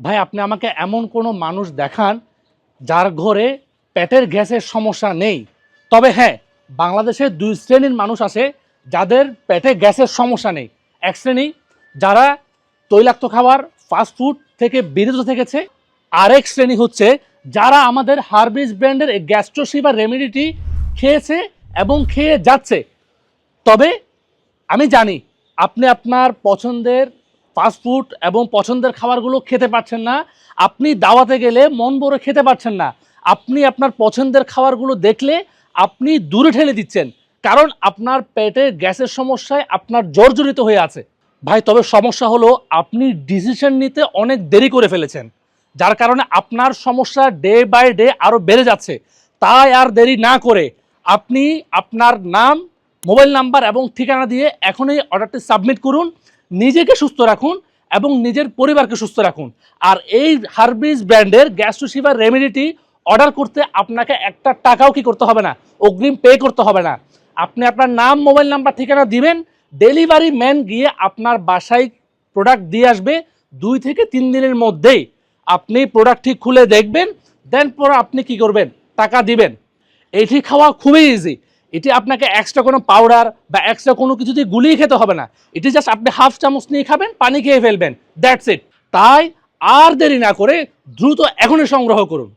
ভাই, আপনি আমাকে এমন কোনো মানুষ দেখান যার ঘরে পেটের গ্যাসের সমস্যা নেই। তবে হ্যাঁ বাংলাদেশে দুই শ্রেণির মানুষ আছে যাদের পেটে গ্যাসের সমস্যা নেই। এক শ্রেণি যারা তৈলাক্ত খাবার ফাস্ট ফুড থেকে বিরত থেকেছে। আরেক শ্রেণি হচ্ছে যারা আমাদের হার্বিস ব্র্যান্ডের গ্যাস্ট্রোসিবা রেমেডিটি খেয়েছে এবং খেয়ে যাচ্ছে। তবে আমি জানি আপনি আপনার পছন্দের ফাস্টফুড এবং পছন্দের খাবারগুলো খেতে পারছেন না। আপনি দাওয়াতে গেলে মন ভরে খেতে পারছেন না। আপনি আপনার পছন্দের খাবারগুলো দেখলে আপনি দূরে ঠেলে দিচ্ছেন। কারণ আপনার পেটে গ্যাসের সমস্যায় আপনার জর্জরিত হয়ে আছে। ভাই, তবে সমস্যা হলো আপনি ডিসিশন নিতে অনেক দেরি করে ফেলেছেন। যার কারণে আপনার সমস্যা ডে বাই ডে আরও বেড়ে যাচ্ছে। তাই আর দেরি না করে আপনি আপনার নাম মোবাইল নাম্বার এবং ঠিকানা দিয়ে এখনই অর্ডারটি সাবমিট করুন। নিজেকে সুস্থ রাখুন এবং নিজের পরিবারকে সুস্থ রাখুন। আর এই হার্বিস ব্র্যান্ডের গ্যাস্ট্রোসিভার রেমেডিটি অর্ডার করতে আপনাকে একটা টাকাও কি করতে হবে না, অগ্রিম পে করতে হবে না। আপনি আপনার নাম মোবাইল নাম্বার ঠিকানা দিবেন ডেলিভারি ম্যান গিয়ে আপনার বাসায় প্রোডাক্ট দিয়ে আসবে দুই থেকে তিন দিনের মধ্যেই। আপনি প্রোডাক্টটি খুলে দেখবেন দেন পর আপনি কি করবেন, টাকা দিবেন। এটি খাওয়া খুবই ইজি এটি আপনাকে এক্সট্রা কোনো পাউডার বা এক্সট্রা কোনো কিছু দিয়ে গুলিয়ে খেতে হবে না। এটি জাস্ট আপনি হাফ চামচ নিয়ে খাবেন, পানি খেয়ে ফেলবেন দ্যাটস ইট তাই আর দেরি না করে দ্রুত এখনই সংগ্রহ করুন।